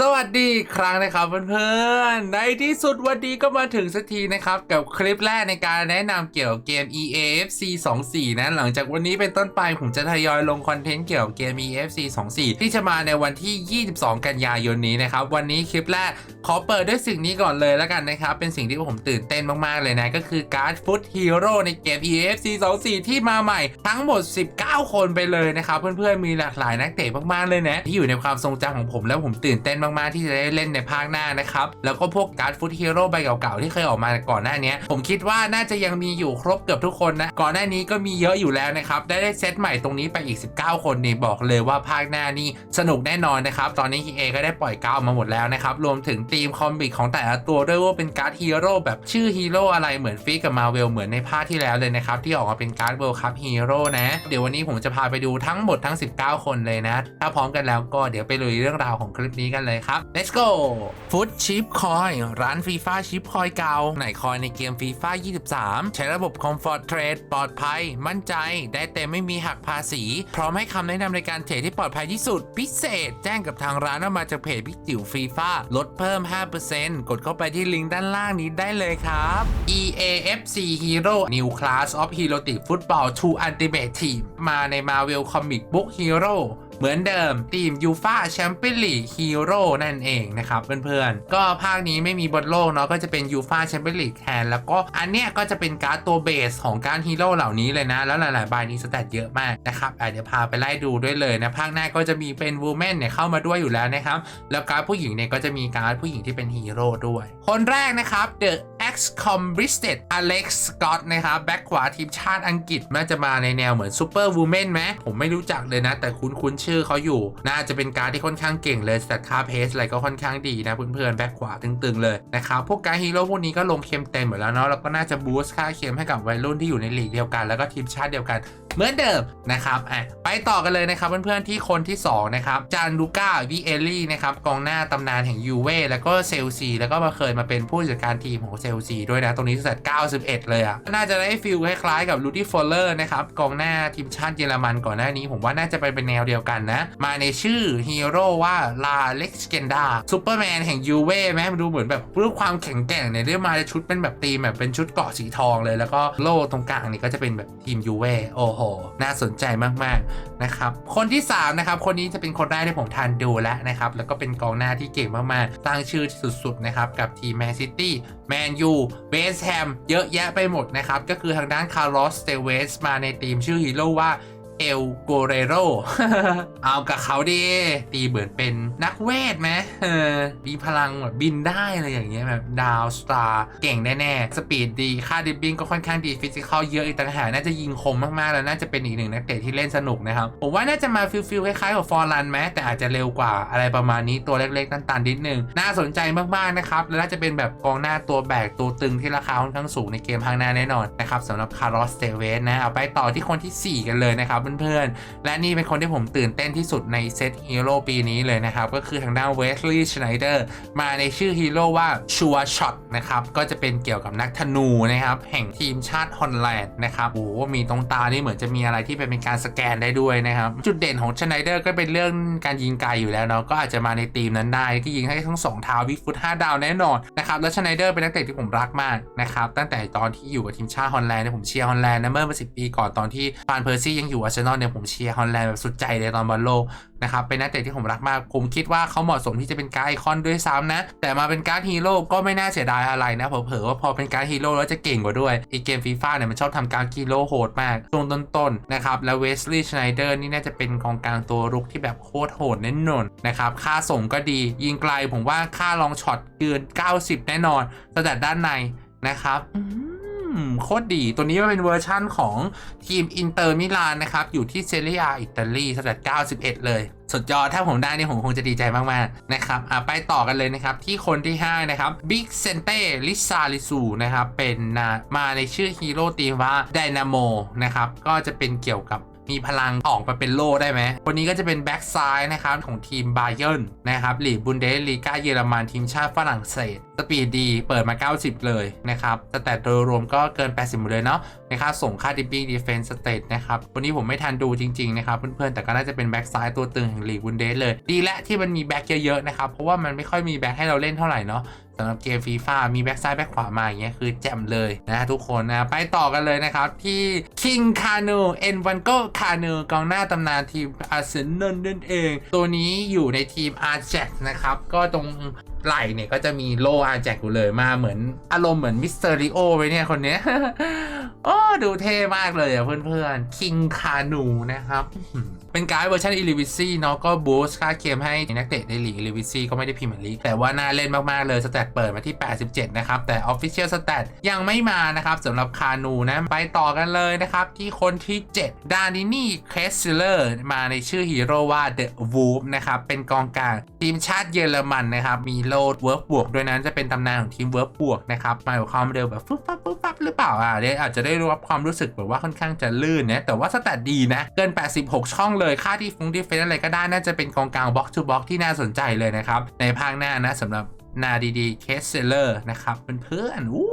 สวัสดีครั้งนะครับเพื่อนๆ ในที่สุดวันนี้ก็มาถึงสักทีนะครับ กับคลิปแรกในการแนะนำเกี่ยวกับเกม EAFC 24 นะ หลังจากวันนี้เป็นต้นไปผมจะทยอยลงคอนเทนต์เกี่ยวกับเกม EAFC 24 ที่จะมาในวันที่ 22 กันยายนนี้นะครับ วันนี้คลิปแรกขอเปิดด้วยสิ่งนี้ก่อนเลยแล้วกันนะครับ เป็นสิ่งที่ผมตื่นเต้นมากๆเลยนะ ก็คือการ์ดฟุตฮีโร่ในเกม EAFC 24 ที่มาใหม่ทั้งหมด 19 คนไปเลยนะครับเพื่อนๆมีหลากหลายนักเตะมากๆเลยนะที่อยู่ในความทรงจำของผมแล้วผมตื่นเต้นมากๆ ที่จะได้เล่นในภาคหน้านะครับ แล้วก็พวกการ์ดฟุตฮีโร่ใบเก่าๆ ที่เคยออกมาก่อนหน้านี้ ผมคิดว่าน่าจะยังมีอยู่ครบเกือบทุกคนนะ ก่อนหน้านี้ก็มีเยอะอยู่แล้วนะครับ ได้ได้เซตใหม่ตรงนี้ไปอีก 19 คนนี่บอกเลยว่าภาคหน้านี่สนุกแน่นอนนะครับ ตอนนี้ EA ก็ได้ปล่อยก้าวมาหมดแล้วนะครับ รวมถึงทีมคอมบิกของแต่ละตัวด้วยว่าเป็นการ์ดฮีโร่แบบชื่อฮีโร่อะไรเหมือนฟิกกับมาเวลเหมือนในภาคที่แล้วเลยนะครับที่ออกมาเป็นการ์ดเวิลด์คัพฮีโร่นะ เดี๋ยววันนี้ผมจะพาไปดูทั้งหมดทั้ง 19 คนเลยนะ ถ้าพร้อมกันแล้วก็เดี๋ยวไปลุยเรื่องราวของคลิปนี้กันเลยครับ let's go ฟุตชิปคอยร้านฟีฟ่าชิปคอยเก่าไหนคอยในเกมฟีฟ่า23 ใช้ระบบ Comfort Trade ปลอดภัย มั่นใจ ได้เต็มไม่มีหักภาษี พร้อมให้คำแนะนำในการเทรดที่ปลอดภัยที่สุด พิเศษ แจ้งกับทางร้านว่ามาจากเพจพี่จิ๋วฟีฟ่าลดเพิ่ม 5%กดเข้าไปที่ลิงก์ด้านล่างนี้ได้เลยครับ EAFC Hero New Class of Heroic Football 2 Ultimate Team มาใน Marvel Comic Book Hero เหมือนเดิมทีมยูฟาแชมเปี้ยนลีกฮีโร่นั่นเองนะครับเพื่อนๆ ก็ภาคนี้ไม่มีบอลโลกเนาะก็จะเป็นยูฟาแชมเปี้ยนลีกแทน แล้วก็อันเนี้ยก็จะเป็นการ์ดตัวเบสของการฮีโร่เหล่านี้เลยนะ แล้วหลายๆใบนี้สแตทเยอะมากนะครับอะเดี๋ยวพาไปไล่ดูด้วยเลยนะ ภาคหน้าก็จะมีเป็นวูแมนเนี่ยเข้ามาด้วยอยู่แล้วนะครับ แล้วการ์ดผู้หญิงเนี่ยก็จะมีการ์ดผู้หญิงที่เป็นฮีโร่ด้วย คนแรกนะครับ The X c o m b r i s t e d Alex Scott นะครับแบ็คขวาทีมชาติอังกฤษน่าจะมาในแนวเหมือนซูเปอร์วูแมนไหมผมไม่รู้จักเลยนะ แต่คุ้นๆชื่อเขาอยู่ น่าจะเป็นการที่ค่อนข้างเก่งเลยสแตทคาเพสอะไรก็ค่อนข้างดีนะเพื่อนๆแบ็คขวาตึงๆเลยนะครับพวกการฮีโร่พวกนี้ก็ลงเค็มเต็มหมดแล้วเนาะแล้วก็น่าจะบูสต์ค่าเค็มให้กับวัยรุ่นที่อยู่ในลีกเดียวกันแล้วก็ทีมชาติเดียวกันเหมือนเดิมนะครับอะไปต่อกันเลยนะครับเพื่อนๆที่คนที่สองนะครับจานลูก้าวิเอลลี่นะครับกองหน้าตำนานแห่งยูเว่แล้วก็เซลซีแล้วก็มาเคยมาเป็นผู้จัดการทีมของเซลซีด้วยนะ ตรงนี้ตั้งแต่91 เลยอะ่ะน่าจะได้ฟิลคล้ายๆกับลูดี้ฟอลเลอร์นะครับกองหน้าทีมชาติเยอรมันก่อนหน้านี้ผมว่าน่าจะไปเป็นแนวเดียวกันนะ มาในชื่อฮีโร่ว่าลาเล็กสเกนดาซูเปอร์แมนแห่งยูเว่ไหมมันดูเหมือนแบบรูปความแข็งแกร่งเนี่ยเรื่องมาในชุดเป็นแบบตีมแบบเป็นชุดเกาะสีทองเลย แล้วก็โล่ตรงกลางนี่ก็จะเป็นแบบทีมยูเว่โอ้โห น่าสนใจมากๆนะครับคนที่3นะครับคนนี้จะเป็นคนแรกที่ผมทันดูแล้วนะครับแล้วก็เป็นกองหน้าที่เก่งมากๆ ตั้งชื่อสุดๆนะครับกับทีมแมนซิตี้แมนยูเวสแฮมเยอะแยะไปหมดนะครับ ก็คือทางด้านคาร์ลอสเตเวสมาในทีมชื่อฮีโร่ว่า เอลโกเรโรเอากับเขาดิตีเหมือนเป็นนักเวทไหมมีพลังแบบบินได้อะไรอย่างเงี้ยแบบดาวสตาร์เก่งแน่ๆสปีดดี ค่าดิบบิ้งก็ค่อนข้างดีฟิสิกอลเยอะอีกต่างหากน่าจะยิงคมมากๆ แล้วน่าจะเป็นอีกหนึ่งนักเตะที่เล่นสนุกนะครับ ผมว่าน่าจะมาฟิลฟิลคล้ายๆกับฟอร์ลันไหมแต่อาจจะเร็วกว่าอะไรประมาณนี้ตัวเล็กๆตันๆนิดนึงน่าสนใจมากๆนะครับและน่าจะเป็นแบบกองหน้าตัวแบกตัวตึงที่ราคาค่อนข้างสูงในเกมข้างหน้าแน่นอนนะครับสำหรับคาร์ลอสเตเวสนะเอาไปต่อที่คนทีสี่4 กันเลยนะครับเพื่อนๆ และนี่เป็นคนที่ผมตื่นเต้นที่สุดในเซตฮีโร่ปีนี้เลยนะครับ ก็คือทางด้านเวสลีย์ชไนเดอร์มาในชื่อฮีโร่ว่าชัวช็อตนะครับ ก็จะเป็นเกี่ยวกับนักธนูนะครับ แห่งทีมชาติฮอลแลนด์นะครับโอ้โหมีตรงตานี่เหมือนจะมีอะไรที่เป็นการสแกนได้ด้วยนะครับ จุดเด่นของชไนเดอร์ก็เป็นเรื่องการยิงไกลอยู่แล้วเนาะก็อาจจะมาในทีมนั้นได้ที่ยิงให้ทั้งสองเท้าวิฟุต5ดาวแน่นอนนะครับแล้วชไนเดอร์เป็นนักเตะที่ผมรักมากนะครับตั้งแต่ตอนที่อยู่กับทีมชาติฮอลแลนด์เนี่ยผมเชียร์ฮอลแลนด์นะเมื่อมาสิปีก่อนตอนที่ฟานเพอร์ซี่ยังอยู่อาเซนอลเนี่ยผมเชียร์ฮอลแลนด์แบบสุดใจเลยตอนบอลโลกนะครับเป็นนักเตะที่ผมรักมาก ผมคิดว่าเขาเหมาะสมที่จะเป็นการไอคอนด้วยซ้ำนะ แต่มาเป็นการฮีโร่ก็ไม่น่าเสียดายอะไรนะเผลอๆว่าพอเป็นการฮีโร่แล้วจะเก่งกว่าด้วยอีเกมฟีฟ่าเนี่ยมันชอบทำการฮีโร่โหดมากช่วงต้นๆนะครับแล้วเวสลีย์ชไนเดอร์นี่น่าจะเป็นกองกลางตัวรุกที่แบบโคตรโหดแน่นอนนะครับค่าส่งก็ดียิงไกลผมว่าค่าลองช็อตเกิน 90 แน่นอนตั้งแต่ด้านในนะครับ โคตรดี ตัวนี้มันเป็นเวอร์ชั่นของทีมอินเตอร์มิลานนะครับ อยู่ที่เซเรียอิตาลีสำหรับ91 เลย สุดยอด ถ้าผมได้นี่ผมคงจะดีใจมากๆนะครับอ่าไปต่อกันเลยนะครับ ที่คนที่ 5 นะครับบิ๊กเซนเต้ลิซาลิซูนะครับ เป็นนะมาในชื่อฮีโร่ทีมว่าไดนาโมนะครับ ก็จะเป็นเกี่ยวกับ มีพลังออกมาเป็นโล่ได้ไหมคนนี้ก็จะเป็นแบ็กซ้ายนะครับของทีมบาเยิร์นนะครับลีกบุนเดสลีกาเยอรมันทีมชาติฝรั่งเศสสปีดดีเปิดมา 90 เลยนะครับสแตทโดยรวมก็เกิน 80 หมดเลยเนาะในค่าส่งค่าดิปปิ้งดีเฟนส์สเตทนะครับ วันนี้ผมไม่ทันดูจริง ๆ นะครับ เพื่อน ๆ แต่ก็น่าจะเป็นแบ็กซ้ายตัวตึงแห่งลีกบุนเดสเลย ดีและที่มันมีแบ็กเยอะ ๆ นะครับ เพราะว่ามันไม่ค่อยมีแบ็กให้เราเล่นเท่าไหร่เนาะสำหรับเกมฟีฟ่ามีแบ็กซ้ายแบ็กขวามาอย่างเงี้ยคือแจ่มเลยนะทุกคนนะไปต่อกันเลยนะครับ ที่ King Kanu e n v a n g o Kanu กองหน้าตำนานทีมอาร์เซนอลนั่นเอง ตัวนี้อยู่ในทีม a j a x นะครับ ก็ตรง ไหล่เนี่ยก็จะมีโล a j a x อยู่เลยมาเหมือนอารมณ์เหมือนมิสเตอริโอไปเนี่ยคนเนี้ยโอ้ดูเท่มากเลยอะเพื่อนๆ King Kanu นะครับเป็นการ์ดเวอร์ชัน e l i v i c y เนาะก็บูสต์ค่าเคมให้นักเตะในลีก e l i v i c y ก็ไม่ได้พรีเมียร์ลีกแต่ว่าน่าเล่นมาก ๆ เลยสแตทเปิดมาที่ 87 นะครับ แต่ Official Stat ยังไม่มานะครับสำหรับคานูนะ ไปต่อกันเลยนะครับ ที่คนที่ 7 ดานินี่เคสเลอร์มาในชื่อฮีโร่ว่า The Wolf นะครับ เป็นกองกลางทีมชาติเยอรมันนะครับ มีโลโลดเวิร์กบวกด้วยนั้นจะเป็นตำนานของทีมเวิร์กบวกนะครับมากับความเร็วแบบฟึ๊บฟับฟึบฟับหรือเปล่าอะเดี๋ยวอาจจะได้รับความรู้สึกแบบว่าค่อนข้างจะลื่นนะแต่ว่าสแตทดีนะ เกิน 86 ช่องเลยค่าที่ฟงที่เฟนอะไรก็ได้น่าจะเป็นกองกลางบ็อก to บ็อกที่น่าสนใจเลยนะครับ ในภาคหน้านะสำหรับนาดีดีเคสเซเลอร์นะครับเพื่อนๆอู้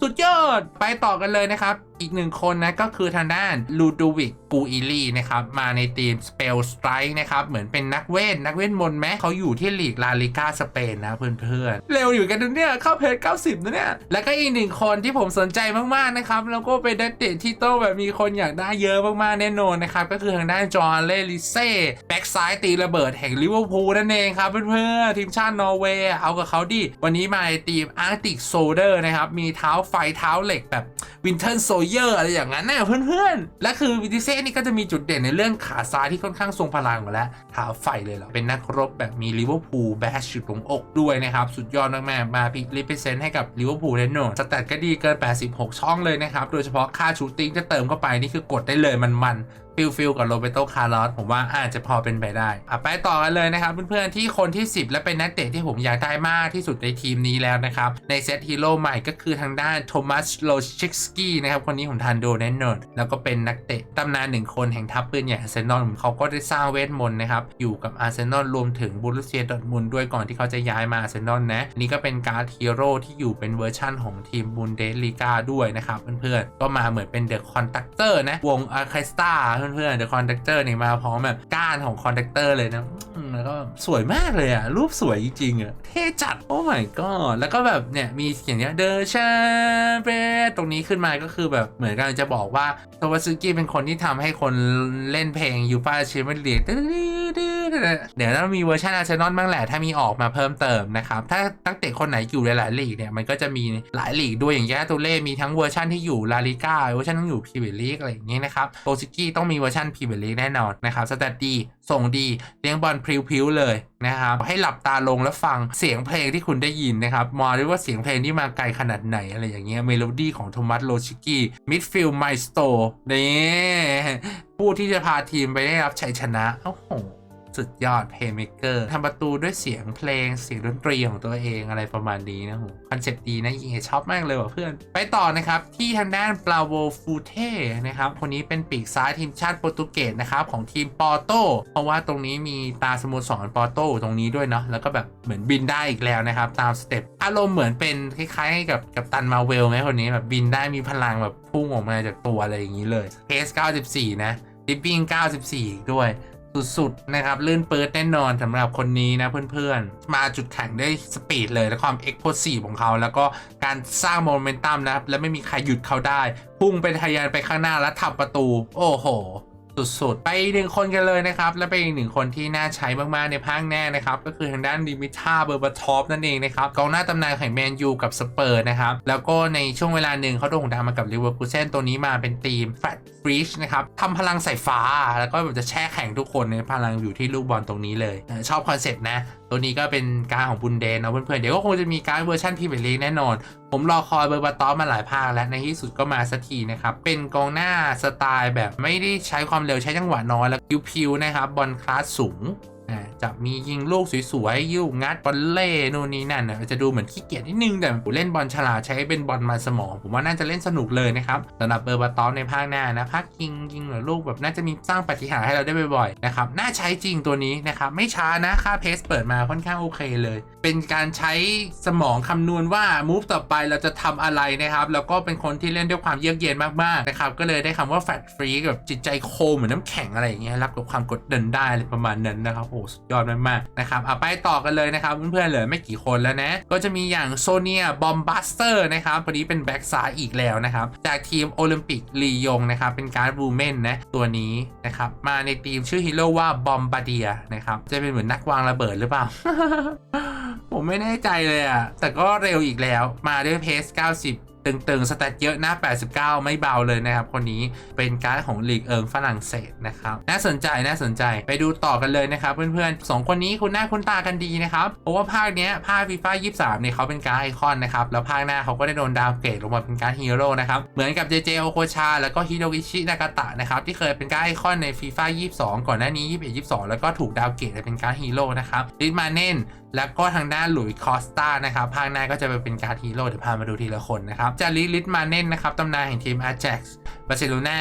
สุดยอด ไปต่อกันเลยนะครับ อีกหนึ่งคนนะก็คือทางด้านลูดูวิกกูอิลีนะครับมาในทีม Spell Strike นะครับเหมือนเป็นนักเวทนักเวทมนต์ไหมเขาอยู่ที่ลีกลาลิก้าสเปนนะเพื่อนๆ เร็วอยู่กันเนี่ย เข้าเพจ90นะเนี่ย แล้วก็อีกหนึ่งคนที่ผมสนใจมากๆนะครับ แล้วก็เป็นนักเตะที่โตแบบมีคนอยากได้เยอะมากๆแน่นอนนะครับ ก็คือทางด้านจอห์นเลลิเซ่แบ็กซ้ายตีระเบิดแห่งลิเวอร์พูลนั่นเองครับเพื่อนๆทีมชาตินอร์เวย์เอากับเขาดิวันนี้มาในทีมอาร์ติกโซเดอร์นะครับมีเท้าไฟเท้าเหล็กแบบวินเทอร์โซเยอร์อะไรอย่างนั้นนะเพื่อนๆ และคือวิติเซ่นี่ก็จะมีจุดเด่นในเรื่องขาซ้ายที่ค่อนข้างทรงพลังมาแล้วเท้าไฟเลยเหรอ เป็นนักรบแบบมีลิเวอร์พูลแบชอยู่ตรงอกด้วยนะครับ สุดยอดมากๆ มาพิลิเปเซนต์ให้กับลิเวอร์พูลแน่นอนสแตทก็ดีเกิน 86 ช่องเลยนะครับ โดยเฉพาะค่าชูตติ้งจะเติมเข้าไปนี่คือกดได้เลยมันๆฟิลฟิลกับโรเบโตคาร์ลอสผมว่าอาจจะพอเป็นไปได้อะไปต่อกันเลยนะครับเพื่อนๆที่คนที่ 10 และเป็นนักเตะที่ผมอยากได้มากที่สุดในทีมนี้แล้วนะครับในเซตฮีโร่ใหม่ก็คือทางด้านโทมัสโลชิกสกี้นะครับคนนี้ผมทันโดแน่นอนแล้วก็เป็นนักเตะตำนานหนึ่งคนแห่งทัพปืนใหญ่อาร์เซนอลเขาก็ได้สร้างเวทมนต์นะครับอยู่กับอาร์เซนอลรวมถึงบูรุเซียดอทมุนด์ด้วยก่อนที่เขาจะย้ายมาอาร์เซนอลนะนี่ก็เป็นการ์ดฮีโร่ที่อยู่เป็นเวอร์ชั่นของทีมบุนเดสลีกาด้วยนะครับเพื่อนๆก็มาเหมือนเป็นเดอะคอนตักเตอร์นะวงอาร์เคสตราเพื่อนๆเดอะคอนตักเตอร์นี่มาพร้อมแบบก้านของคอนดักเตอร์เลยนะแล้วก็สวยมากเลยอะรูปสวยจริงๆอะเท่จัด โอ้ my god แล้วก็แบบเนี่ย มีอย่างเนี้ยเดอชาเปตรงนี้ขึ้นมาก็คือแบบเหมือนกันจะบอกว่าโทวาซึกิเป็นคนที่ทำให้คนเล่นเพลงยูฟาเชมเบอร์เลีก เดี๋ยวต้องมีเวอร์ชันอาร์เซนอลบ้างแหละถ้ามีออกมาเพิ่มเติมนะครับถ้าตั้งเตะคนไหนอยู่หลายๆลีกเนี่ยมันก็จะมีหลายลีกด้วยอย่างแย่ตัวเล่มีทั้งเวอร์ชันที่อยู่ลาลิก้าเวอร์ชันที่อยู่พรีเมียร์ลีกอะไรอย่างเงี้ยนะครับโตซิกิต้องมีเวอร์ชันพรีเมียร์ลีกแน่นอนนะครับสแตทดีส่งดีเลี้ยงบอลพริ้วๆเลยนะครับให้หลับตาลงแล้วฟังเสียงเพลงที่คุณได้ยินนะครับมองด้วยว่าเสียงเพลงที่มาไกลขนาดไหนอะไรอย่างเงี้ยเมโลดี้ของโทมัสโลชิกี้มิดฟิลด์ไมสโตนี่ผู้ที่จะพาทีมไปได้รับชัยชนะโอ้โห สุดยอดเพย์เมเกอร์ทำประตูด้วยเสียงเพลงเสียงดนตรีของตัวเองอะไรประมาณนี้นะผมคอนเซ็ปต์ดีนะยิงชอบมากเลยว่ะเพื่อน ไปต่อนะครับ ที่ทางด้านปลาโวฟูเท่นะครับคนนี้เป็นปีกซ้ายทีมชาติโปรตุเกสนะครับของทีมปอโตเพราะว่าตรงนี้มีตาสโมสรปอร์โตตรงนี้ด้วยเนาะแล้วก็แบบเหมือนบินได้อีกแล้วนะครับ ตามสเต็ปอารมณ์เหมือนเป็นคล้ายๆ กับกับตันมาเวลไหมคนนี้แบบบินได้มีพลังแบบพุ่งออกมาจากตัวอะไรอย่างนี้เลยเพส94นะดิปปิ้ง94 ด้วย สุดๆ นะครับ ลื่นเปิดแน่นอนสำหรับคนนี้นะเพื่อนๆ มาจุดแข็งได้สปีดเลย และความเอ็กโพสีของเขา แล้วก็การสร้างโมเมนตัมนะครับ และไม่มีใครหยุดเขาได้ พุ่งไปทะยานไปข้างหน้าและทำประตู โอ้โห สุดๆ ไปหนึ่งคนกันเลยนะครับ และเป็นอีกหนึ่งคนที่น่าใช้มากๆในภาคแน่นะครับ ก็คือทางด้านดิมิท่าเบอร์บาทอปนั่นเองนะครับกองหน้าตำนานของแมนยูกับสเปอร์นะครับ แล้วก็ในช่วงเวลาหนึ่งเขาโด่งดังมากับลิเวอร์พูลเซนตัวนี้มาเป็นทีมแฟตฟรีชนะครับทำพลังใส่ฟ้า แล้วก็แบบจะแช่แข็งทุกคนในพลังอยู่ที่ลูกบอลตรงนี้เลย ชอบคอนเซ็ปต์นะ ตัวนี้ก็เป็นการของบุนเดนนะเพื่อนๆ เดี๋ยวก็คงจะมีการเวอร์ชันพรีเมียร์ลีกแน่นอน ผมรอคอยเบอร์บาตอมาหลายภาคแล้ว ในที่สุดก็มาสักทีนะครับ เป็นกองหน้าสไตล์แบบไม่ได้ใช้ความเร็วใช้จังหวะน้อยแล้วพิวๆนะครับบอลคลาสสูงอ่า จะมียิงลูกสวยๆยิงงัดบอลเล่นู่นนี่นั่นนะจะดูเหมือนขี้เกียจนิดนึงแต่เล่นบอลฉลาดใช้เป็นบอลมาสมอง ผมว่าน่าจะเล่นสนุกเลยนะครับสำหรับเบอร์บาตอฟในภาคหน้านะภาคยิงยิงหรือลูกแบบน่าจะมีสร้างปฏิหารให้เราได้บ่อยๆนะครับน่าใช้จริงตัวนี้นะครับไม่ช้านะค่าเพสเปิดมาค่อนข้างโอเคเลย เป็นการใช้สมองคำนวณว่ามูฟต่อไปเราจะทำอะไรนะครับแล้วก็เป็นคนที่เล่นด้วยความเยือกเย็นมากๆนะครับก็เลยได้คำว่าแฟตฟรีกับจิตใจโคมเหมือนน้ำแข็งอะไรอย่างเงี้ยรับกับความกดดันได้อะไรประมาณนั้นนะครับโอ้สุดยอดมากๆนะครับเอาไปต่อกันเลยนะครับเพื่อนๆเหลือไม่กี่คนแล้วนะ ก็จะมีอย่างโซเนียบอมบัสเตอร์นะครับวันนี้เป็นแบ็กซ้ายอีกแล้วนะครับ จากทีมโอลิมปิกลียงนะครับ เป็นการ์ดบูเมนนะ ตัวนี้นะครับ มาในทีมชื่อฮีโร่ว่าบอมบาเดียนะครับ จะเป็นเหมือนนักวางระเบิดหรือเปล่าผมไม่แน่ใจเลยอะแต่ก็เร็วอีกแล้ว มาด้วยเพส90 ตึงๆ สแตทเยอะหนะ89 ไม่เบาเลยนะครับ คนนี้เป็นการ์ดของลีกเอิงฝรั่งเศสนะครับ น่าสนใจน่าสนใจไปดูต่อกันเลยนะครับ เพื่อนๆสองคนนี้คุณหน้าคุณตากันดีนะครับ เพราะว่าภาคเนี้ยภาคฟีฟ่า23เนี่ยเขาเป็นการ์ดไอคอนนะครับ แล้วภาคหน้าเขาก็ได้โดนดาวเกรดลงมาเป็นการ์ดฮีโร่นะครับ เหมือนกับเจเจโอโคชาแล้วก็ฮิโรกิชินากาตะนะครับที่เคยเป็นการ์ดไอคอนในฟีฟ่า22 ก่อนหน้านี้ 21 22 แล้วก็ถูกดาวเกรดเป็นการ์ดฮีโร่นะครับลิทมาเน่นแล้วก็ทางด้านหลุยส์คอสตานะครับภาคหน้าก็จะไปเป็นการฮีโร่เดี๋ยวพามาดูทีละคนนะครับจาริลิสมาเน่นนะครับตำนานแห่งทีมอาแจ็กซ์บาร์เซโลนา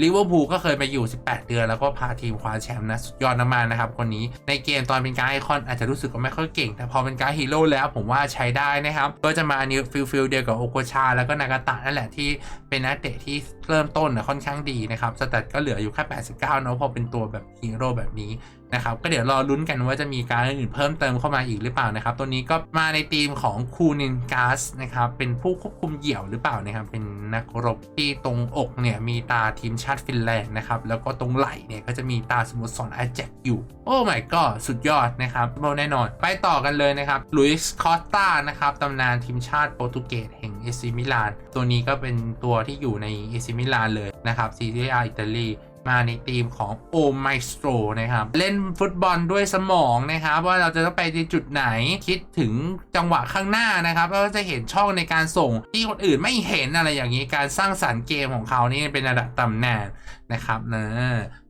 ลิเวอร์พูลก็เคยมาอยู่ 18 เดือน แล้วก็พาทีมคว้าแชมป์นะ สุดยอดมากนะครับ คนนี้ในเกมตอนเป็นการดไอคอนอาจจะรู้สึกว่าไม่ค่อยเก่ง แต่พอเป็นการฮีโร่แล้วผมว่าใช้ได้นะครับ ก็จะมานิวฟิลฟิลเดียวกับโอโกชา แล้วก็นากาตะนั่นแหละที่เป็นนักเตะที่เริ่มต้นนะค่อนข้างดีนะครับสแตทก็เหลืออยู่แค่89เนอะพอเป็นตัวแบบฮีโร่แบบนี้นะครับก็เดี๋ยวรอลุ้นกันว่าจะมีการอื่นเพิ่มเติมเข้ามาอีกหรือเปล่านะครับตัวนี้ก็มาในทีมของคูนินกาสนะครับเป็นผู้ควบคุมเหยี่ยวหรือเปล่านะครับเป็นนักรบที่ตรงอกเนี่ยมีตาทีมชาติฟินแลนด์นะครับ แล้วก็ตรงไหล่เนี่ยก็จะมีตาสโมุทรสอนอาแจกอยู่ โอ้ my god สุดยอดนะครับโมแน่นอน ไปต่อกันเลยนะครับลุยส์คอสตานะครับตำนานทีมชาติโปรตุเกสแห่งเอซิมิลาน ตัวนี้ก็เป็นตัวที่อยู่ในเอซิมิลานเลยนะครับซีเรียอิตาลี มาในทีมของโอไมสโตรนะครับ เล่นฟุตบอลด้วยสมองนะครับ ว่าเราจะต้องไปในจุดไหนคิดถึงจังหวะข้างหน้านะครับแล้วก็จะเห็นช่องในการส่งที่คนอื่นไม่เห็นอะไรอย่างนี้การสร้างสรรค์เกมของเขานี่เป็นระดับตำนานนะครับเนะ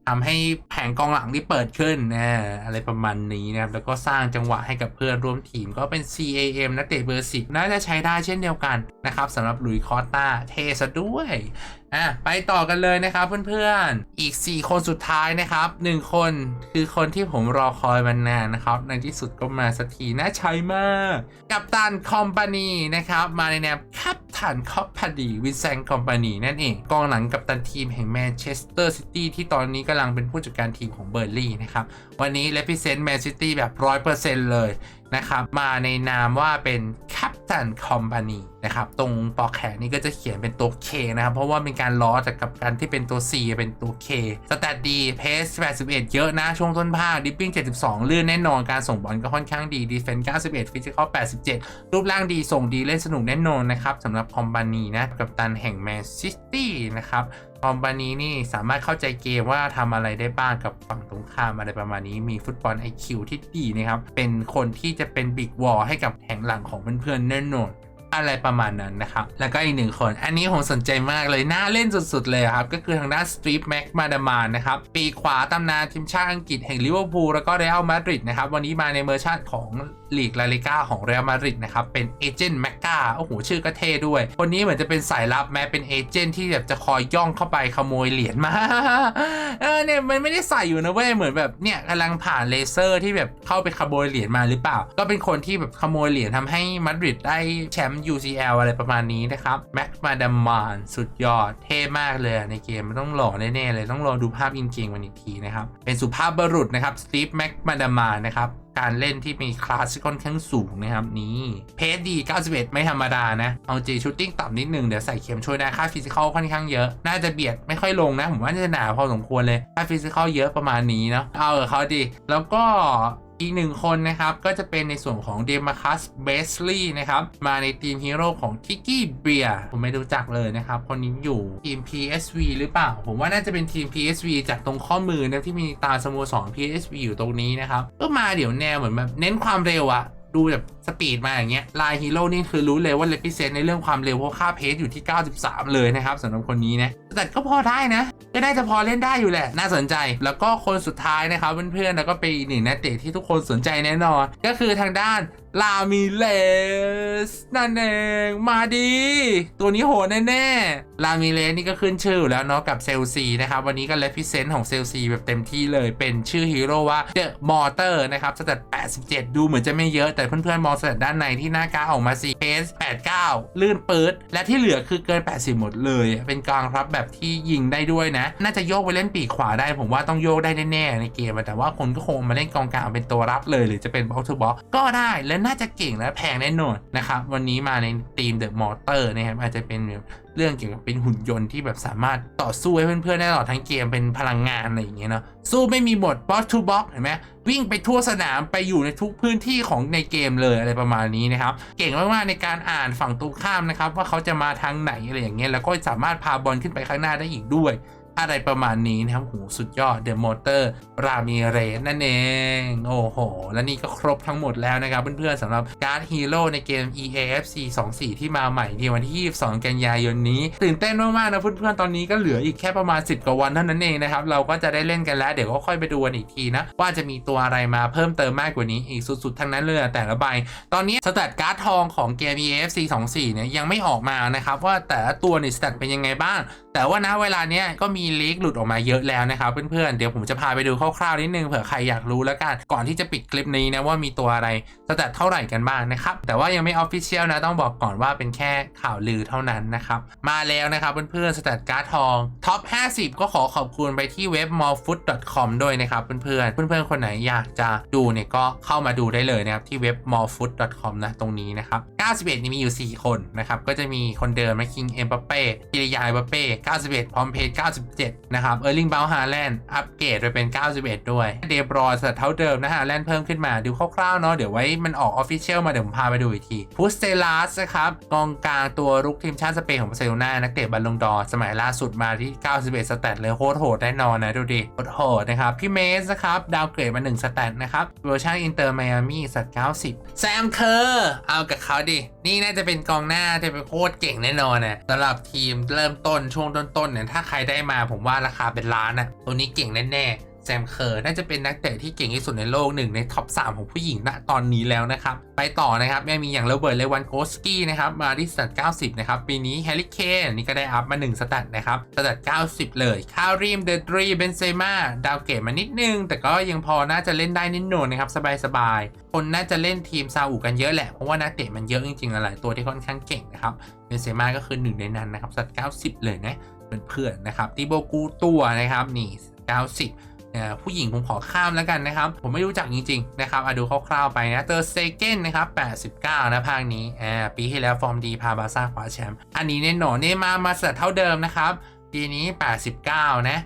ทำให้แผงกองหลังที่เปิดขึ้นนะอะไรประมาณนี้นะครับ แล้วก็สร้างจังหวะให้กับเพื่อนร่วมทีมก็เป็น CAM นักเตะเบอร์สิบน่าจะใช้ได้เช่นเดียวกันนะครับสำหรับลุยคอสตาเทซะด้วย อะไปต่อกันเลยนะครับเพื่อนๆ อีก 4 คนสุดท้ายนะครับ 1 คนคือคนที่ผมรอคอยมานานนะครับ ในที่สุดก็มาสักทีน่าใช้มาก กับตันคอมพานีนะครับ มาในแนวแคปตันคอมพานีวินเซนคอมพานีนั่นเองกองหลังกับตันทีมแห่งแมนเชสเตอร์ซิตี้ที่ตอนนี้กำลังเป็นผู้จัดการทีมของเบอร์ลี่นะครับ วันนี้เลพิเซนต์แมนซิตี้แบบ 100%เลยนะครับ มาในนามว่าเป็น Captain Company น นะครับตรงปอกแขนนี่ก็จะเขียนเป็นตัว K นะครับเพราะว่าเป็นการล้อจากกับการที่เป็นตัว C เป็นตัว K สแตทดีเพส81 เยอะนะ ช่วงต้นภาคดิปปิ้ง72 ลื่นแน่นอนการส่งบอลก็ค่อนข้างดีดีเฟน91ฟิสิกอล87 รูปร่างดีส่งดีเล่นสนุกแน่นอนนะครับสำหรับคอม p านีนะกับตันแห่งแมนซิตี้นะครับคอมพานีนี่สามารถเข้าใจเกมว่าทำอะไรได้บ้างกับฝั่งตรงข้ามอะไรประมาณนี้ มีฟุตบอล IQ ที่ดีนะครับ เป็นคนที่จะเป็นบิ๊กวอลให้กับแห่งหลังของเพื่อนๆแน่นอน อะไรประมาณนั้นนะครับ แล้วก็อีกหนึ่งคน อันนี้ผมสนใจมากเลย น่าเล่นสุดๆ เลยครับ ก็คือทางด้านสตรีฟแม็กมาดามานนะครับ ปีขวาตำนานทีมชาติอังกฤษแห่งลิเวอร์พูลแล้วก็เรอัลมาดริดนะครับ วันนี้มาในเมอร์ชันของ ลีกลาลิก้าของเรอัลมาดริดนะครับ เป็นเอเจนต์แมกกาโอ้โห ชื่อก็เท่ด้วย คนนี้เหมือนจะเป็นสายลับแม้เป็นเอเจนต์ที่แบบจะคอยย่องเข้าไปขโมยเหรียญมาเออเนี่ยมันไม่ได้ใส่อยู่นะเว้ยเหมือนแบบเนี่ยกำลังผ่านเลเซอร์ที่แบบเข้าไปขโมยเหรียญมาหรือเปล่า ก็เป็นคนที่แบบขโมยเหรียญทำให้มาดริดได้แชมป์ UCL อะไรประมาณนี้นะครับแม็กมาดามานสุดยอดเท่มากเลยในเกมมันต้องหล่อแน่ๆเลยต้องรอดูภาพอินเกมวันอีกทีนะครับเป็นสุภาพบุรุษนะครับสตีฟแม็กมาดามานนะครับ การเล่นที่มีคลาสค่อนข้างสูงนะครับนี่เพจดี 91 ไม่ธรรมดานะ เอาจีชูตติ้งต่ำนิดนึง เดี๋ยวใส่เข็มช่วยได้ค่าฟิสิกอลค่อนข้างเยอะ น่าจะเบียดไม่ค่อยลงนะ ผมว่าน่าจะหนาพอสมควรเลย ค่าฟิสิกอลเยอะประมาณนี้เนาะเอาเออเขาดี แล้วก็ อีกหนึ่งคนนะครับ ก็จะเป็นในส่วนของเดมาคัสเบสลีย์นะครับ มาในทีมฮีโร่ของทิกกี้เบียผมไม่รู้จักเลยนะครับ คนนี้อยู่ทีม PSV หรือเปล่า ผมว่าน่าจะเป็นทีม PSV จากตรงข้อมือนะที่มีตาสโมสร PSV อยู่ตรงนี้นะครับก็มาเดี๋ยวแนวเหมือนแบบเน้นความเร็วอะดูแบบสปีดมาอย่างเงี้ยลายฮีโร่นี่คือรู้เลยว่าเลพิเซนในเรื่องความเร็วเพราะค่าเพจอยู่ที่ 93 เลยนะครับสำหรับคนนี้นะ แต่ก็พอได้นะ ก็น่าจะพอเล่นได้อยู่แหละ น่าสนใจ แล้วก็คนสุดท้ายนะครับเพื่อนๆแล้วก็เป็นอีกหนึ่งนักเตะที่ทุกคนสนใจแน่นอน ก็คือทางด้านลามิเลสนั่นเองมาดี ตัวนี้โหดแน่ๆลามิเลสนี่ก็ขึ้นชื่ออยู่แล้วเนาะกับเซลซีนะครับ วันนี้ก็เลฟิเซนต์ของเซลซีแบบเต็มที่เลยเป็นชื่อฮีโร่ว่าเดอะมอเตอร์นะครับสแตท87 ดูเหมือนจะไม่เยอะแต่เพื่อนๆ มองสแตทด้านในที่หน้ากาออกมา4เพส89 ลื่นปืดและที่เหลือคือเกิน 80 หมดเลย เป็นกลางรับแบบที่ยิงได้ด้วยนะ น่าจะโยกไปเล่นปีกขวาได้ ผมว่าต้องโยกได้แน่ๆในเกม แต่ว่าคนก็คงมาเล่นกองกลางเป็นตัวรับเลย หรือจะเป็นบอลทูบอลก็ได้และน่าจะเก่งและแพงแน่นอนนะครับวันนี้มาในทีมเดอะมอเตอร์นะครับอาจจะเป็น เรื่องเกี่ยวกับเป็นหุ่นยนต์ที่แบบสามารถต่อสู้ให้เพื่อนๆได้ตลอดทั้งเกมเป็นพลังงานอะไรอย่างเงี้ยเนาะสู้ไม่มีบทบอกทูบ็อกเห็นไหมวิ่งไปทั่วสนามไปอยู่ในทุกพื้นที่ของในเกมเลยอะไรประมาณนี้นะครับ เก่งมากๆในการอ่านฝั่งตรงข้ามนะครับ ว่าเขาจะมาทางไหนอะไรอย่างเงี้ยแล้วก็สามารถพาบอลขึ้นไปข้างหน้าได้อีกด้วย อะไรประมาณนี้นะครับโหสุดยอดเดอะมอเตอร์รามีเรสนั่นเอง โอ้โห และนี่ก็ครบทั้งหมดแล้วนะครับ เพื่อนๆสำหรับการ์ดฮีโร่ในเกม EAFC 24 ที่มาใหม่ในวันที่ 22 กันยายนนี้ ตื่นเต้นมากๆนะเพื่อนๆ ตอนนี้ก็เหลืออีกแค่ประมาณ 10 กว่าวันเท่านั้นเองนะครับ เราก็จะได้เล่นกันแล้ว เดี๋ยวก็ค่อยไปดูกันอีกทีนะ ว่าจะมีตัวอะไรมาเพิ่มเติมมากกว่านี้อีกสุดๆ ทั้งนั้นเลยแต่ละใบ ตอนนี้สแตทการ์ดทองของเกม EAFC 24 เนี่ยยังไม่ออกมานะครับว่าแต่ละตัวในสแตทเป็นยังไงบ้าง แต่ว่าณเวลาเนี้ยก็มีลีกหลุดออกมาเยอะแล้วนะครับเพื่อนๆ เดี๋ยวผมจะพาไปดูคร่าวๆนิดนึงเผื่อใครอยากรู้แล้วกัน ก่อนที่จะปิดคลิปนี้นะว่ามีตัวอะไรสแตทเท่าไหร่กันบ้างนะครับ แต่ว่ายังไม่ออฟฟิเชียลนะต้องบอกก่อนว่าเป็นแค่ข่าวลือเท่านั้นนะครับ มาแล้วนะครับเพื่อนๆสแตทการ์ดทองท็อป 50 ก็ขอขอบคุณไปที่เว็บ mallfood.com ด้วยนะครับเพื่อนๆ เพื่อนๆ คนไหนอยากจะดูเนี่ยก็เข้ามาดูได้เลยนะครับที่เว็บ mallfood.com นะตรงนี้นะครับ91นี่มีอยู่ 4 คนนะครับก็จะมีคนเดิมนะคิงเอ็มบัปเป้กิริยาเอ็มบัปเป้91พร้อมเพจ97 นะครับ เออร์ลิงเบลฮาแลนด์อัปเกรดไปเป็น 91 ด้วย เดบรอยสเท่าเดิมนะฮะแลนด์เพิ่มขึ้นมาดูคร่าวๆเนาะเดี๋ยวไว้มันออกออฟฟิเชียลมาเดี๋ยวผมพาไปดูอีกทีพุสเตลัสนะครับกองกลางตัวรุกทีมชาติสเปนของบาร์เซโลนานักเตะบัลลงดอสมัยล่าสุดมาที่ 91 สแตทเลยโคตรโหดแน่นอนนะดูดิโคตรโหดนะครับพี่เมสนะครับดาวเกรดมา 1 สแตทนะครับเวอร์ชันอินเตอร์ไมอามี่สแตท90แซมเคอร์เอากับเขาดินี่น่าจะเป็นกองหน้าที่เป็นโคตรเก่งแน่นอนนะสำหรับทีมเริ่มต้นช่วงต้นๆเนี่ยถ้าใครได้มาผมว่าราคาเป็นล้านนะตัวนี้เก่งแน่ๆแซมเคอร์น่าจะเป็นนักเตะที่เก่งที่สุดในโลกหนึ่งในท็อป 3 ของผู้หญิงณตอนนี้แล้วนะครับ ไปต่อนะครับยังมีอย่างโรเบิร์ตเลวันโคสกี้นะครับมาที่สแตท90 นะครับ ปีนี้แฮร์รี่เคนนี่ก็ได้อัพมา 1 สแตทนะครับสแตท90 เลย คาริมเดดรีเบนเซม่าดาวเกตมานิดนึง แต่ก็ยังพอน่าจะเล่นได้นิดหน่อยนะครับ สบายๆ คนน่าจะเล่นทีมซาอุกันเยอะแหละเพราะว่านักเตะมันเยอะจริงๆหลายตัวที่ค่อนข้างเก่งนะครับ นเซม่าก็คือหนึ่งในนั้นนะครับสัตท90 เลยนะเพื่อนๆนะครับติโบกูตัวนะครับนี่90นะผู้หญิงผมขอข้ามแล้วกันนะครับ ผมไม่รู้จักจริงๆนะครับอะดูคร่าวๆไปนะเตอร์เซเกนนะครับ 89 นะภาคนี้อ่าปีที่แล้วฟอร์มดีพาบาซ่าคว้าแชมป์อันนี้แน่นอนเนมามาเสร็จเท่าเดิมนะครับ ปีนี้ 89 นะ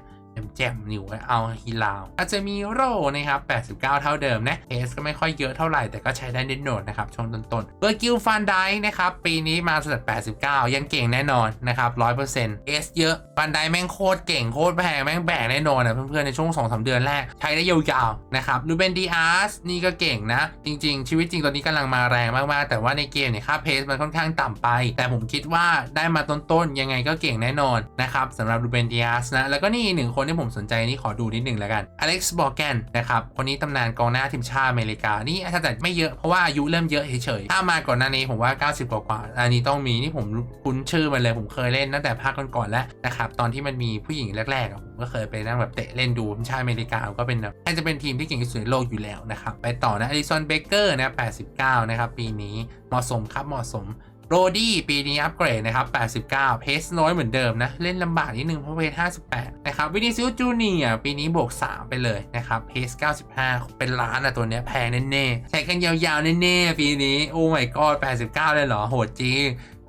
แจ่มๆนิวเอาฮิลาวอาจจะมีโรนะครับ 89 เท่าเดิมนะเอสก็ไม่ค่อยเยอะเท่าไหร่แต่ก็ใช้ได้นิดหน่อยนะครับช่วงต้นๆเบอร์กิลฟันไดนะครับ ปีนี้มาสเตท89 ยังเก่งแน่นอนนะครับ 100%เอสเยอะฟันไดแม่งโคตรเก่งโคตรแพงแม่งแบกแน่นอนนะเพื่อนๆในช่วง 2-3 เดือนแรก ใช้ได้ยาวๆนะครับลูเบนดีอาร์สนี่ก็เก่งนะ จริง ๆ ชีวิตจริงตอนนี้กำลังมาแรงมากๆ แต่ว่าในเกมเนี่ยค่าเพสมันค่อนข้างต่ำไป แต่ผมคิดว่าได้มาต้นๆยังไงก็เก่งแน่นอนนะครับสำหรับลูเบนดีอาร์สนะแล้วก็นี่หนึ่งคนที่ผมสนใจนี่ขอดูนิดหนึ่งแล้วกันอเล็กซ์บอร์แกนนะครับคนนี้ตำนานกองหน้าทีมชาติอเมริกา นี่อาจจะไม่เยอะเพราะว่าอายุเริ่มเยอะเฉยๆถ้ามาก่อนหน้านี้ผมว่า 90 กว่าๆอันนี้ต้องมีนี่ผมคุ้นชื่อมันเลยผมเคยเล่นตั้งแต่ภาคก่อนๆแล้วนะครับตอนที่มันมีผู้หญิงแรกๆผมก็เคยไปนั่งแบบเตะเล่นดูทีมชาติอเมริกาก็เป็นแบบน่าจะเป็นทีมที่เก่งที่สุดในโลกอยู่แล้วนะครับไปต่อนะอลิซอนเบเกอร์นะ89นะครับปีนี้เหมาะสมครับเหมาะสม โรดี้ปีนี้อัปเกรดนะครับ 89 เพสน้อยเหมือนเดิมนะ เล่นลำบากนิดนึงเพราะเพส58 นะครับ วินิซิลจูเนียปีนี้บวก 3 ไปเลยนะครับ เพส95 เป็นล้านอะตัวเนี้ยแพงแน่ๆใช้กันยาวๆแน่ๆปีนี้ โอ้ my god 89 เลยเหรอ โหดจริง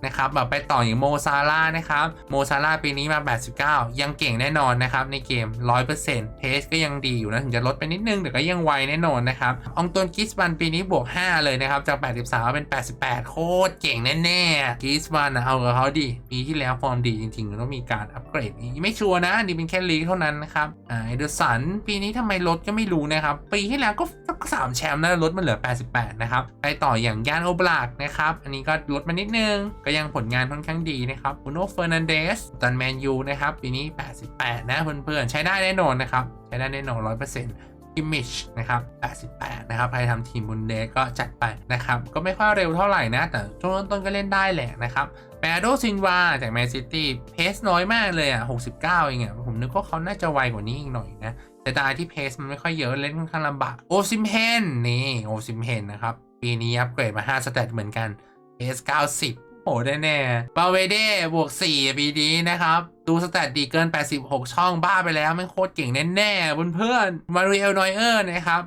นะครับแบบไปต่ออย่างโมซาร่านะครับโมซาร่าปีนี้มา 89 ยังเก่งแน่นอนนะครับในเกม 100%เพสก็ยังดีอยู่นะ ถึงจะลดไปนิดนึง แต่ก็ยังไวแน่นอนนะครับองตวนกิสบันปีนี้บวก 5 เลยนะครับ จาก 83 เป็น 88 โคตรเก่งแน่ๆกิสบันเอากับเขาดิปีที่แล้วฟอร์มดีจริงๆต้องมีการอัปเกรดนี้ไม่ชัวร์นะนี่เป็นแค่ลีกเท่านั้นนะครับอ่าเอเดอร์สันปีนี้ทำไมลดก็ไม่รู้นะครับ ปีที่แล้วก็สามแชมป์นะลดมาเหลือ 88 นะครับไปต่ออย่างยานโอบลากนะครับอันนี้ก็ลดมานิดนึงก็ก็ยังผลงานค่อนข้างดีนะครับบูโนเฟอร์นันเดสตันแมนยูนะครับปีนี้ 88 นะเพื่อนๆ ใช้ได้แน่นอนนะครับ ใช้ได้แน่นอน100%อิม a g e นะครับ 88 นะครับ ใครทำทีมบุนเดสก็จัดไปนะครับ ก็ไม่ค่อยเร็วเท่าไหร่นะ แต่ช่วงต้นๆก็เล่นได้แหละนะครับแปโดซินวาจากแมนซิตี้ เพสน้อยมากเลยอะ 69 เองอะ ผมนึกว่าเขาน่าจะไวกว่านี้อีกหน่อยนะ แต่ตาที่เพสมันไม่ค่อยเยอะ เล่นค่อนข้างลำบาก โอซิมเฮนนี่ โอซิมเฮนนะครับ ปีนี้อัปเกรดมา 5 สเตตเหมือนกันเพส90 โหแน่บาเวเดบวก4ปีนี้นะครับ ดูสแตตดีเกิน 86 ช่องบ้าไปแล้วไม่โคตรเก่งแน่ๆเพื่อนๆมาริเอลนอยเออร์นะครับ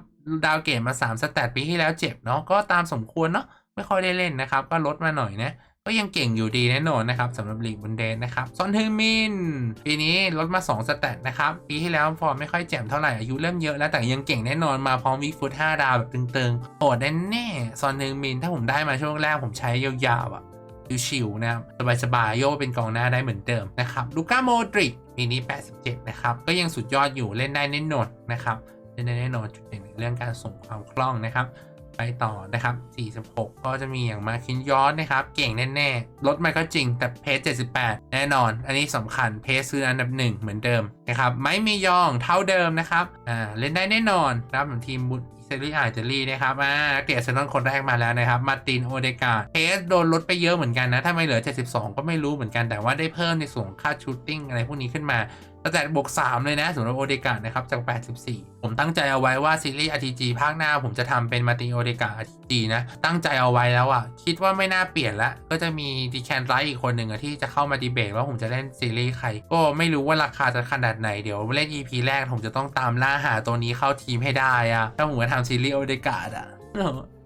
ดาวเกตมา 3 สแตตปีที่แล้วเจ็บเนาะก็ตามสมควรเนาะไม่ค่อยได้เล่นนะครับ ก็ลดมาหน่อยนะก็ยังเก่งอยู่ดีแน่นอนนะครับสำหรับลีกบุนเดสนะครับซอนเทมิน ปีนี้ลดมา 2 สแตทนะครับ ปีที่แล้วฟอร์มไม่ค่อยแจ่มเท่าไหร่อายุเริ่มเยอะแล้วแต่ยังเก่งแน่นอนมาพร้อมวิกฟุต5ดาวแบบตึงๆโหดแน่ๆซอนเทมิน ถ้าผมได้มาช่วงแรกผมใช้ยาวๆอะ ชิวๆนะครับสบายๆโยกเป็นกองหน้าได้เหมือนเดิมนะครับลูก้าโมดริกปีนี้ 87 นะครับ ก็ยังสุดยอดอยู่เล่นได้แน่นอนนะครับเล่นได้แน่นอนจุดเด่นในเรื่องการส่งความคล่องนะครับ ไปต่อนะครับ 46 ก็จะมีอย่างมาคินยอสนะครับ เก่งแน่ๆลดมาก็จริงแต่เพจ78 แน่นอน อันนี้สำคัญเพจคืออันดับหนึ่งเหมือนเดิมนะครับ ไม่มียองเท่าเดิมนะครับอ่าเล่นได้แน่นอนนะครับทีมบุต ซรีอาอิตาลีนะครับอ่าเกรดเซนนอนคนแรกมาแล้วนะครับ มาตินโอเดกาเพจโดนลดไปเยอะเหมือนกันนะ ถ้าไม่เหลือ 72 ก็ไม่รู้เหมือนกัน แต่ว่าได้เพิ่มในส่วนค่าชูตติ้งอะไรพวกนี้ขึ้นมาตั้งแต่บวก 3 เลยนะสำหรับโอเดกานะครับ จาก 84 ผมตั้งใจเอาไว้ว่าซีรีส์ RTG ภาคหน้าผมจะทำเป็นมาตินโอเดกา RTG นะ ตั้งใจเอาไว้แล้วอะคิดว่าไม่น่าเปลี่ยนละ ก็จะมีดีแคนไลท์อีกคนหนึ่งอะที่จะเข้ามาดีเบตว่าผมจะเล่นซีรีส์ใคร ก็ไม่รู้ว่าราคาจะขนาดไหนเดี๋ยวเล่น EP แรกผมจะต้องตามล่าหาตัวนี้เข้าทีมให้ได้อะถ้าผมจะทำซีรีส์โอเดกาอะ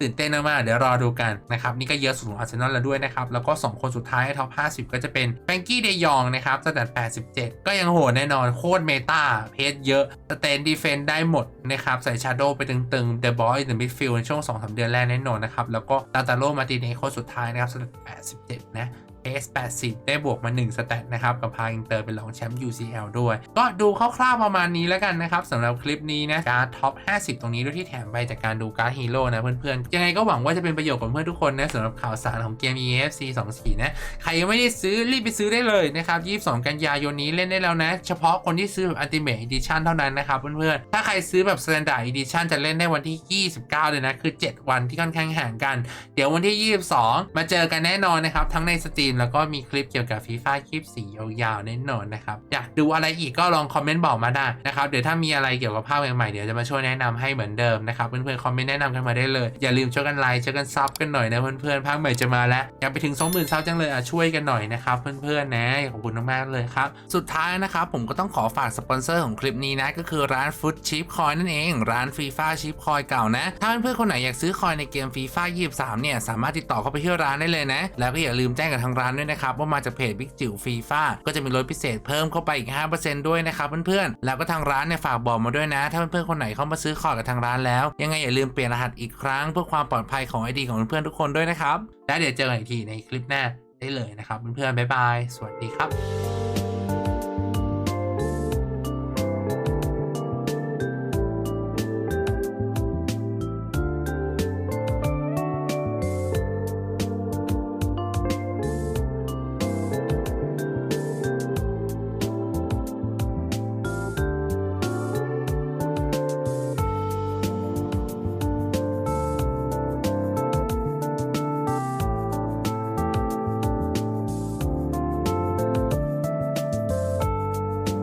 ตื่นเต้นมากๆเดี๋ยวรอดูกันนะครับ นี่ก็เยอะสุดของอาร์เซนอลแล้วด้วยนะครับ แล้วก็ 2 คนสุดท้ายท็อป 50 ก็จะเป็นแฟรงกี้เดยองนะครับสแตท87 ก็ยังโหดแน่นอนโคตรเมตาเพจเยอะสเตนดีเฟนได้หมดนะครับ ใส่ชาโดไปตึงๆเดอะบอยเดอะมิดฟิลด์ในช่วง 2-3 เดือนแรกแน่นอนนะครับ แล้วก็ตาตาโลมาติเนโคนสุดท้ายนะครับสแตท87 นะ PS 80 ได้บวกมา 1 สแตทนะครับ กับพาอินเตอร์เป็นรองแชมป์ UCL ด้วย ก็ดูคร่าวๆประมาณนี้แล้วกันนะครับสำหรับคลิปนี้นะการท็อป 50 ตรงนี้ด้วยที่แถมไปจากการดูการ์ดฮีโร่นะเพื่อนๆ ยังไงก็หวังว่าจะเป็นประโยชน์กับเพื่อนทุกคนนะสำหรับข่าวสารของเกม EFC 24 นะ ใครยังไม่ได้ซื้อรีบไปซื้อได้เลยนะครับ 22 กันยายนนี้เล่นได้แล้วนะ เฉพาะคนที่ซื้อแบบ Ultimate Edition เท่านั้นนะครับเพื่อนๆ ถ้าใครซื้อแบบ Standard Edition จะเล่นได้วันที่ 29 เลยนะคือ 7 วันที่ค่อนข้างห่างกัน เดี๋ยววันที่ 22 มาเจอกันแน่นอนนะครับทั้งในสตรีมแล้วก็มีคลิปเกี่ยวกับฟีฟ่าคลิปสียาวๆแน่นอนนะครับ อยากดูอะไรอีกก็ลองคอมเมนต์บอกมาได้นะครับเดี๋ยวถ้ามีอะไรเกี่ยวกับภาพใหม่ๆเดี๋ยวจะมาช่วยแนะนำให้เหมือนเดิมนะครับเพื่อนๆคอมเมนต์แนะนำกันมาได้เลย อย่าลืมช่วยกันไลค์ช่วยกันซับกันหน่อยนะเพื่อนๆภาคใหม่จะมาแล้วอยากไปถึง 20,000ซับจังเลยอะช่วยกันหน่อยนะครับเพื่อนๆนะขอบคุณมากๆเลยครับสุดท้ายนะครับผมก็ต้องขอฝากสปอนเซอร์ของคลิปนี้นะก็คือร้านฟุตชิปคอยนั่นเอง ร้านฟีฟ่าชิปคอยเก่านะถ้าเพื่อนๆคนไหนอยากซื้อคอยในเกมฟีฟ่า23เนี่ยสามารถติดต่อเข้าไปที่ร้านได้เลยนะ แล้วก็อย่าลืมแจ้งกับทางร้านด้วยนะครับว่ามาจากเพจบิ๊กจิ๋วฟีฟ่าก็จะมีลดพิเศษเพิ่มเข้าไปอีก 5%ด้วยนะครับเพื่อนๆ แล้วก็ทางร้านเนี่ยฝากบอกมาด้วยนะ ถ้าเพื่อนๆ คนไหนเข้ามาซื้อของกับทางร้านแล้ว ยังไงอย่าลืมเปลี่ยนรหัสอีกครั้งเพื่อความปลอดภัยของไอดีของเพื่อนๆทุกคนด้วยนะครับ และเดี๋ยวเจอกันอีกทีในคลิปหน้าได้เลยนะครับเพื่อนๆบ๊ายบายสวัสดีครับ